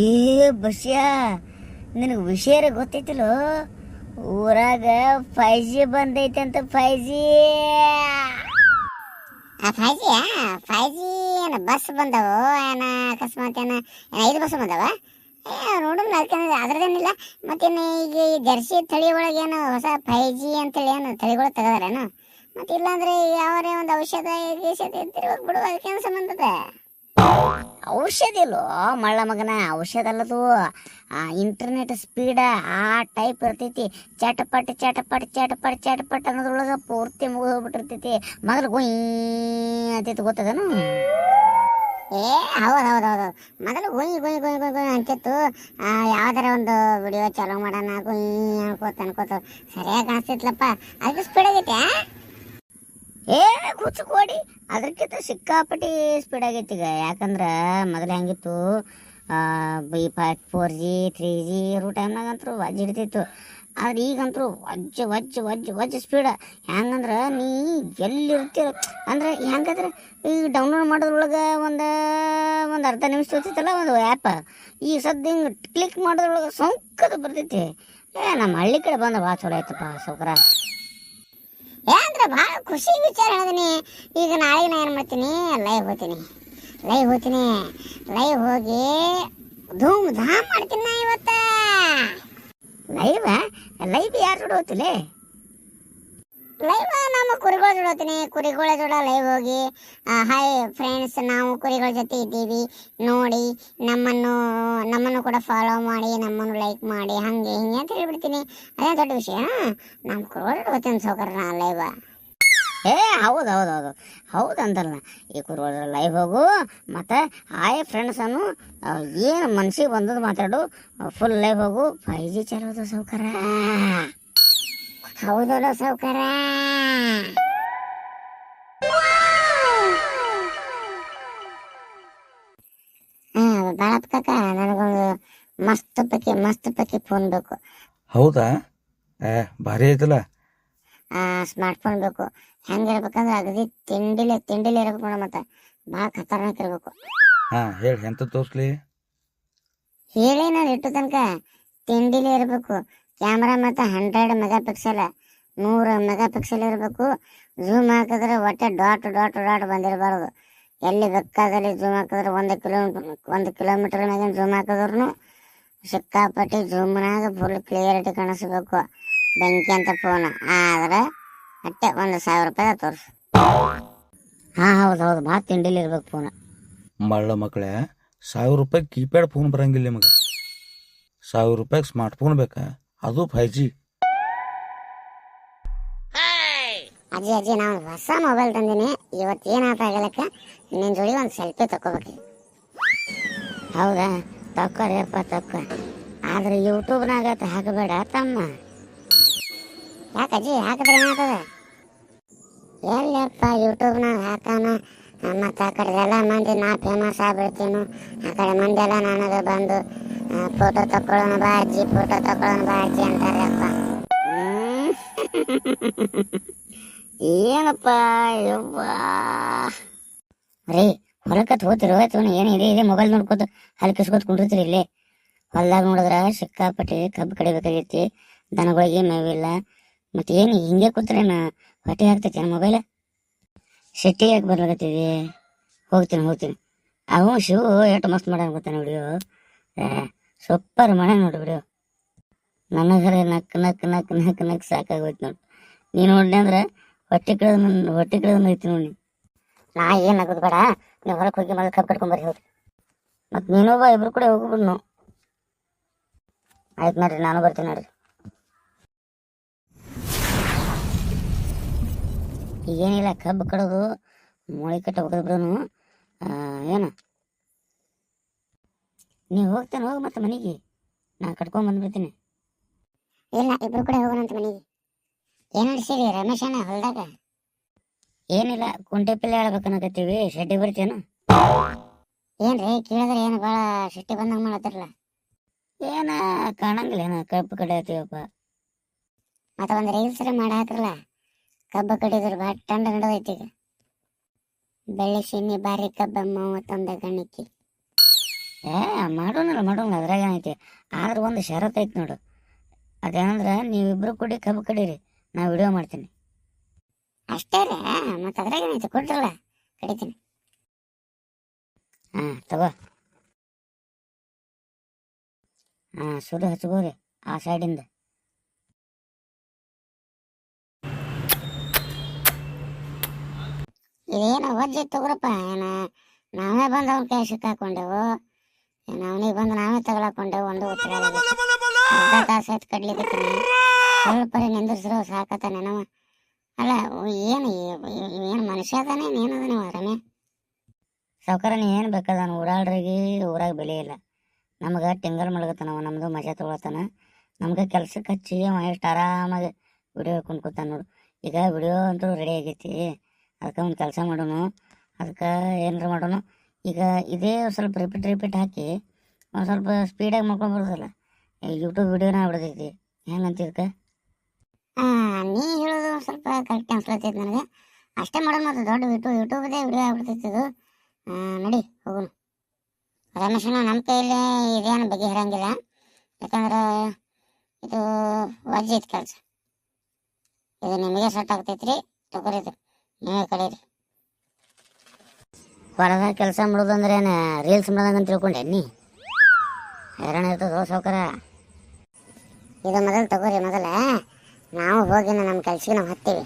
ಏ ಬಸ್ಯ, ನಿನಗೆ ವಿಷಯ ಗೊತ್ತೈತಿಲ್ಲ? ಊರಾಗ ಫೈ ಜಿ ಬಂದೈತೆ ಅಂತ five G five G five G ಏನು ಬಸ್ ಬಂದವು? ಏನ ಅಕಸ್ಮಾತ್ ಏನ ಐದು ಬಸ್ ಬಂದವ? ಏ ನೋಡಮ್ ಅದಕ್ಕೆ ಏನಿಲ್ಲ ಮತ್ತೇನು ಈಗ ಈ ಜರ್ಸಿ ತಳಿ ಒಳಗೆ ಏನು ಹೊಸ ಫೈ ಜಿ ಅಂತೇಳಿ ಏನು ತಳಿಗಳು ತೆಗೆದಾರೇನು? ಮತ್ತಿಲ್ಲಾಂದ್ರೆ ಯಾವರೇ ಒಂದು ಔಷಧ ಗೀಷಧ ಇದ್ದಿರ್ಬೇಕು ಬಿಡು ಅದಕ್ಕೇನು ಔಷಧ ಇಲ್ಲೋ ಮಳ್ಳ ಮಗನ ಔಷಧ ಅಲ್ಲದು ಇಂಟರ್ನೆಟ್ ಸ್ಪೀಡ ಆ ಟೈಪ್ ಇರ್ತೈತಿ. ಚಟಪಟ್ ಚಟಪಟ್ ಚಟಪಟ್ ಚಟಪಟ್ ಅನ್ನೋದ್ರೊಳಗೆ ಪೂರ್ತಿ ಮುಗಿದು ಹೋಗ್ಬಿಟ್ಟಿರ್ತೈತಿ ಮೊದಲು ಗುಯ್ ಅಂತೈತಿ, ಗೊತ್ತದನು? ಏ, ಹೌದು ಹೌದು ಹೌದು ಮೊದಲು ಗುಯ್ ಗುಯ್ ಗುಯ್ ಗುಯ್ ಗುಯ್ ಅಂತಿತ್ತು. ಯಾವ್ದಾರ ಒಂದು ವಿಡಿಯೋ ಚಾಲೂ ಮಾಡೋಣ ಗುಯ್ ಅನ್ಕೋತ ಅನ್ಕೋತ. ಸರಿಯಾಗಿ ಕಾಣಿಸ್ತಿತ್ಲಪ್ಪ. ಅದಕ್ಕೆ ಸ್ಪೀಡ್ ಆಗೈತೆ ಏ ಕೋಡಿ ಅದಕ್ಕಿಂತ ಸಿಕ್ಕಾಪಟ್ಟಿ ಸ್ಪೀಡ್ ಆಗೈತಿ ಈಗ. ಯಾಕಂದ್ರೆ ಮೊದಲು ಹೆಂಗಿತ್ತು? By four G three G ಇರೋ ಟೈಮ್ನಾಗಂತೂ ವಜ್ಜ ಹಿಡಿತಿತ್ತು ಆದ್ರೆ ಈಗಂತೂ ವಜ್ಜ ವಜ್ಜ ವಜ್ಜ ವಜ್ಜ ಸ್ಪೀಡ ಹೆಂಗಂದ್ರೆ ನೀ ಎಲ್ಲಿರ್ತೀರ? ಅಂದ್ರೆ ಹೆಂಗಂದ್ರೆ ಈಗ ಡೌನ್ಲೋಡ್ ಮಾಡೋದ್ರೊಳಗೆ ಒಂದು ಒಂದು ಅರ್ಧ ನಿಮಿಷ ಇರ್ತಿತ್ತಲ್ಲ ಒಂದು ಆ್ಯಪ್ ಈ ಸದ್ಯ ಹಿಂಗೆ ಕ್ಲಿಕ್ ಮಾಡೋದ್ರೊಳಗೆ ಸೌಕದ ಬರ್ತೈತಿ ಏ, ನಮ್ಮ ಹಳ್ಳಿ ಕಡೆ ಬಂದ್ರೆ ಭಾಳ ಚಲೋ ಆಯ್ತಪ್ಪ ಸೌಕರ ಏ ಅಂದ್ರೆ ಭಾಳ ಖುಷಿ ವಿಚಾರ ಹೇಳಿದೀನಿ. ಈಗ ನಾಳೆ ನಾ ಏನು ಮಾಡ್ತೀನಿ? ಲೈವ್ ಹೋಗ್ತೀನಿ. ಲೈವ್ ಹೋಗ್ತೀನಿ. ಲೈವ್ ಹೋಗಿ ಧೂಮ್ ಧಾಮ್ ಮಾಡ್ತೀನಿ ನಾ ಇವತ್ತ. ಲೈವ್ ಲೈವ್ ಯಾರು ನೋಡೋತಿಲೆ ಲೈವ್ ನಮ್ಮ ಕುರಿಗಳ ಜೋಡ ಹೋಗ್ತೀನಿ ಕುರಿಗಳ ಜೋಡ ಲೈವ್ ಹೋಗಿ ಹಾಯ್ ಫ್ರೆಂಡ್ಸ್ ನಾವು ಕುರಿಗಳ ಜೊತೆ ಇದ್ದೀವಿ. ನೋಡಿ, ನಮ್ಮನ್ನು ನಮ್ಮನ್ನು ಕೂಡ ಫಾಲೋ ಮಾಡಿ, ನಮ್ಮನ್ನು ಲೈಕ್ ಮಾಡಿ, ಹಂಗೆ ಹಿಂಗೆ ಅಂತ ಹೇಳ್ಬಿಡ್ತೀನಿ. ಅದೇ ದೊಡ್ಡ ವಿಷಯ. ನಮ್ಮ ಕುರಿಗಳ ಜೋಡ ಸೌಕರ್ಯ ನಾ ಲೈವ್ ಏ, ಹೌದು ಹೌದು ಹೌದು. ಹೌದು ಅಂತಲ್ಲ. ಈ ಕುರುಗಳ ಲೈವ್ ಹೋಗು, ಮತ್ತು ಹಾಯ್ ಫ್ರೆಂಡ್ಸ್ ಅನ್ನು ಏನು ಮನ್ಸಿಗೆ ಬಂದದ್ದು ಮಾತಾಡು ಫುಲ್ ಲೈವ್ ಹೋಗು. ಫೈ ಜಿ ಚಲೋದು ಸೌಕರ್ಯ ಹೌದಲ್ಲ ಸಾವುಕಾರ? ಬಾಳಪ್ಪ ಕಾಕ ನನಗೊಂದು ಮಸ್ತ್ ಪಕ್ಕಿ ಮಸ್ತ್ ಪಕ್ಕಿ ಫೋನ್ ಬೇಕು. ಹೌದಾ? ಏ ಭಾರಿ ಐತಲ್ಲ. ಸ್ಮಾರ್ಟ್ ಫೋನ್ ಬೇಕು. ಹೆಂಗಿರ್ಬೇಕಂದ್ರೆ ಅಗದಿ ತಿಂಡಿಲೆ ತಿಂಡಿಲೆ ಇರ್ಬೇಕು ನೋಡ ಮತ್ತೆ. ಭಾಳ ಖತರ್ನಾಕ್ ಇರ್ಬೇಕು. ಹಾ ಹೇಳಿ ಎಂತ ತೋರ್ಸ್ಲಿ? ಹೇಳಿ ನಾನು ಇಟ್ಟು ತನಕ ತಿಂಡಿಲೆ ಇರಬೇಕು. ಕ್ಯಾಮ್ರಾ ಮತ್ತು ಹಂಡ್ರೆಡ್ ಮೆಗಾ ಪಿಕ್ಸೆಲ್ ನೂರು ಮೆಗಾ ಪಿಕ್ಸೆಲ್ ಇರಬೇಕು. ಝೂಮ್ ಹಾಕಿದ್ರೆ ಒಟ್ಟೆ ಡಾಟ್ ಡಾಟ್ ಡಾಟ್ ಬಂದಿರಬಾರ್ದು. ಎಲ್ಲಿ ಬೇಕಾದಲ್ಲಿ ಝೂಮ್ ಹಾಕಿದ್ರೆ ಒಂದು ಕಿಲೋಮೀಟರ್ ಒಂದು ಕಿಲೋಮೀಟರ್ ಮ್ಯಾಗಿನ ಝೂಮ್ ಹಾಕಿದ್ರು ಸಿಕ್ಕಾಪಟ್ಟಿ ಝೂಮ್ನಾಗ ಫುಲ್ ಕ್ಲಿಯರಿಟಿ ಕಾಣಿಸ್ಬೇಕು. ಬೆಂಕಿ ಅಂತ ಫೋನ್ ಆದ್ರೆ ಅಟ್ಟೆ ಒಂದು ಸಾವಿರ ರೂಪಾಯಿ ತೋರಿಸು ಹಾಂ ಹೌದು ಹೌದು. ಭಾಳ ತಿಂಡಿಲಿ ಇರ್ಬೇಕು ಫೋನ್ ಮಳ್ಳ ಮಕ್ಕಳೇ ಸಾವಿರ ರೂಪಾಯಿ ಕೀಪ್ಯಾಡ್ ಫೋನ್ ಬರಂಗಿಲ್ಲ ನಿಮಗೆ. ಸಾವಿರ ರೂಪಾಯಿಗೆ ಸ್ಮಾರ್ಟ್ ಫೋನ್ ಬೇಕಾ? ಅದು ಫೈ ಜಿ ಅಜ್ಜಿ ಅಜ್ಜಿ ನಾನು ಹೊಸ ಮೊಬೈಲ್ ತಂದೀನಿ. ಇವತ್ತು ಏನಾತ ಆಗಲಕ್ಕ ನಿನ್ನ ಜೋಡಿ ಒಂದು ಸೆಲ್ಫಿ ತಗೋಬೇಕು ಹೌದಾ? ತಕ್ಕೋರಿಯಪ್ಪ ತಕ್ಕ. ಆದ್ರೆ ಯೂಟ್ಯೂಬ್ನಾಗ ಹಾಕಬೇಡ ತಮ್ಮ. ಯಾಕಜ್ಜಿ ಹಾಕಿದ್ರೆ ಏನಾಗ್ತದೆ ಎಲ್ಲಪ್ಪ ಯೂಟ್ಯೂಬ್ನಾಗ ಹಾಕಾನ ಮತ್ತು ಆ ಕಡೆ ಎಲ್ಲ ಮಂದಿ ನಾ ಫೇಮಸ್ ಆಗ್ಬಿಡ್ತೀನಿ. ಆ ಕಡೆ ಮಂದಿ ಎಲ್ಲ ನನಗೆ ಬಂದು ಫೋಟೋ ತಕೊಳ್ಳೋಣ ಬಾ ಅಜ್ಜಿ ಫೋಟೋ ತಕೊಳ್ಳೋಣ ಬಾ ಅಜ್ಜಿ ಅಂತಾರಪ್ಪ. ಏನಪ್ಪ ಯವ್ವ. ರೀ ಹೊಲಕ್ಕೆ ಹೋತಿರೋ ಆಯ್ತು ಏನು ಇದೆ ಇದೆ ಮೊಬೈಲ್ ನೋಡ್ಕೋತ ಹಲ್ಕಿಸ್ಕೊತ ಕುಂಡಿರ್ತೀರಿ ಇಲ್ಲೇ. ಹೊಲ್ದಾಗ ನೋಡಿದ್ರ ಸಿಕ್ಕಾಪಟ್ಟೆ ಕಬ್ಬು ಕಡಿಬೇಕಾಗೈತಿ ದನಗಳಿಗೆ ಮೇವಿಲ್ಲ. ಮತ್ತೆ ಏನು ಹಿಂಗೆ ಕೂತ್ರೇನ ಹೊಟ್ಟೆ ಹಾಕ್ತೈತಿ ಏನು ಮೊಬೈಲ್ ಸಿಟಿ ಯಾಕೆ ಬರ್ಲಾಗತ್ತೀವಿ ಹೋಗ್ತೀನಿ ಹೋಗ್ತೀನಿ. ಅವು ಶಿವು ಎಷ್ಟು ಮಸ್ತ್ ಮಾಡ್ಯಾನ ಗೊತ್ತಾನ ವಿಡಿಯೋ ಸೂಪರ್ ಮನೆ ನೋಡಿ ವಿಡಿಯೋ ನನಗರೆ ನಕ್ ನಕ್ ನಕ್ ನಕ್ ನಕ್ ಸಾಕಾಗೋಯ್ತು ನೋಡಿ. ನೀನು ನೋಡ್ಲಿ ಅಂದ್ರೆ ಹೊಟ್ಟೆ ಕಳೆದ ಹೊಟ್ಟೆ ಕಳೆದ ಐತಿ ನೋಡಿ ನಾ ಏನು ಆಗೋದು ಬೇಡ. ನೀವು ಹೊರಗೆ ಹೋಗಿ ಮೊದಲು ಕಬ್ಬು ಕಟ್ಕೊಂಬರ್ರಿ ಹೋಗಿ. ಮತ್ತು ನೀನು ಬಾ, ಇಬ್ರು ಕೂಡ ಹೋಗ್ಬಿಡು ನಾವು. ಆಯ್ತು ನೋಡ್ರಿ, ನಾನು ಬರ್ತೀನಿ ನೋಡ್ರಿ. ಈಗೇನಿಲ್ಲ, ಕಬ್ಬು ಕಡೋದು, ಮೊಳೆ ಕಟ್ಟ ಹೋಗಿದ್ರು ಏನು? ನೀವು ಹೋಗ್ತಾನೆ ಹೋಗಿ ಮತ್ತೆ ಮನೆಗೆ. ನಾ ಕಟ್ಕೊಂಡ್ ಬಂದ್ಬಿಡ್ತೀನಿ. ಇಲ್ಲ ಇಬ್ರು ಕೂಡ ಹೋಗೋಣಂತ ಮನೆಗೆ. ಏನು ನಡೆಸಿರಿ ರಮೇಶ್ ಅಣ್ಣ ಹೊಲ್ದಾಗ? ಏನಿಲ್ಲ ಕುಂಟೆ ಪಿಲ್ಲೆ ಹೇಳ್ಬೇಕನ್ನಕತ್ತೀವಿ ಶೆಡ್ಡಿ ಏನ್ ಏನ್ರಿ ಕೇಳಿದ್ರೆ ಏನು ಭಾಳ ಶೆಟ್ಟಿ ಬಂದಂಗ ಮಾಡತ್ತಿರಲ್ಲ ಏನ ಕಾಣಂಗಿಲ್ಲ ಏನ ಕಬ್ಬು ಕಡೆ ಆತೀವಪ್ಪ ಮತ್ತೆ ಒಂದು ರೀಲ್ಸ್ ಮಾಡಿ ಹಾಕ್ರಲ್ಲ ಕಬ್ಬ ಕಡಿದ್ರು ಭಾಳ ಟಂಡ ನಡೆದೈತಿ ಈಗ. ಬೆಳ್ಳಿ ಶಿನ್ನಿ ಬಾರಿ ಕಬ್ಬ ಮೂವತ್ತೊಂದ ಗಣಿಕಿ ಏ ಮಾಡೋಣಲ್ಲ ಮಾಡೋಣ ಅದ್ರಾಗ ಏನೈತಿ? ಆದ್ರೆ ಒಂದು ಷರತ್ ಐತಿ ನೋಡು. ಅದೇನಂದ್ರೆ, ನೀವಿಬ್ರು ಕೂಡಿ ಕಬ್ಬು ಕಡೀರಿ. ನಾ ವಿಡಿಯೋ ಮಾಡ್ತೀನಿ. ಅಷ್ಟೇ ರೀ, ಮತ್ತೆ ಅದ್ರಾಗ ಏನೈತಿ? ಕೊಡ್ರಲ್ಲ ಕಡಿತೀನಿ. ಹಾಂ, ತಗೋ. ಹಾಂ ಸುಡು ಹಚ್ಕೋರಿ, ಆ ಸೈಡಿಂದ ಇದೇನು ವಜ್ಜೆ ತಗೋರಪ್ಪ, ಏನ? ನಾವೇ ಬಂದು ಅವ್ನ ಹಾಕೊಂಡೆವು ಅವನಿಗೆ ಬಂದು ನಾವೇ ತಗೊಳಕೊಂಡೆ ಒಂದು ಉತ್ತರ ಅರ್ಧ ತಾಸು ಆಯ್ತು ಕಡ್ಲಿಕತ್ತೀನಿ ಸ್ವಲ್ಪ ನಿಂದಿರ್ಸಿರೋ ಸಾಕತಾನೆ ನಮ್ಮ ಅಲ್ಲ ಏನು ಏನು ಮನುಷ್ಯ ಅದಾನೆ ಏನದಾನೆ ರಮ್ಯ ಸಾವ್ಕಾರ ನೀ ಏನು ಬೇಕಾದ ಊರಾಳ್ರಿಗೆ ಊರಾಗ ಬೆಲೆ ಇಲ್ಲ. ನಮ್ಗೆ ಟಿಂಗಲ್ ಮಲಗತ್ತಾನವ ನಮ್ಮದು ಮಜಾ ತೊಗೊಳತ್ತಾನ. ನಮ್ಗೆ ಕೆಲ್ಸಕ್ಕೆ ಹಚ್ಚಿ ಅವ ಎಷ್ಟು ಆರಾಮಾಗಿ ವಿಡಿಯೋ ಕೂತಾನ ನೋಡು. ಈಗ ವಿಡಿಯೋ ಅಂತೂ ರೆಡಿ ಆಗೈತಿ. ಅದಕ್ಕೆ ಒಂದು ಕೆಲಸ ಮಾಡೋನು. ಅದಕ್ಕೆ ಏನಾರ ಮಾಡೋಣ ಈಗ ಇದೇ ಸ್ವಲ್ಪ ರಿಪೀಟ್ ರಿಪೀಟ್ ಹಾಕಿ ಒಂದು ಸ್ವಲ್ಪ ಸ್ಪೀಡಾಗಿ ಮಾಡ್ಕೊಂಡು ಮಾಡ್ಕೊಂಡ್ಬರ್ದಲ್ಲ ಯೂಟ್ಯೂಬ್ ವಿಡಿಯೋನ ಬಿಡ್ತೈತಿ ಹೆಂಗೆ ಆ, ನೀ ಹೇಳೋದು ಸ್ವಲ್ಪ ಕರೆಕ್ಟ್ ಅನ್ಸ್ಲತ್ತೈತಿ ನನಗೆ. ಅಷ್ಟೇ ಮಾಡೋಣ ಮತ್ತು ದೊಡ್ಡ ಯೂಟ್ಯೂಬ್ ಯೂಟ್ಯೂಬ್ದೇ ವಿಡಿಯೋ ಆಗ್ಬಿಡ್ತೈತಿ ಇದು ನಡಿ ಹೋಗೋಣ. ರಮೇಶನ ನಮ್ಮ ಕೈಯಲ್ಲಿ ಬಗ್ಗೆ ಬಗೆಹರಂಗಿಲ್ಲ ಯಾಕಂದ್ರೆ ಇದು ವಜ್ಜಿ ಐತಿ ಕೆಲಸ. ಇದು ನಿಮಗೆ ಸೆಟ್ ಆಗ್ತೈತ್ರಿ ತಗೋರಿ ಇದು. ನೀವೇ ಕಡೀರಿ ಹೊರದಾಗ ಕೆಲಸ ಮಾಡೋದಂದ್ರೆ ಏನು ರೀಲ್ಸ್ ಮಾಡೋದಂತ ತಿಳ್ಕೊಂಡೆ ನೀ ಹೈರಾಣ ಇರ್ತದ ಸೌಕರ ಇದು ಮೊದಲು ತಗೋರಿ, ಮೊದಲ. ನಾವು ಹೋಗಿ ನಮ್ಮ ಕೆಲ್ಸಕ್ಕೆ ನಾವು ಹತ್ತೀವಿ.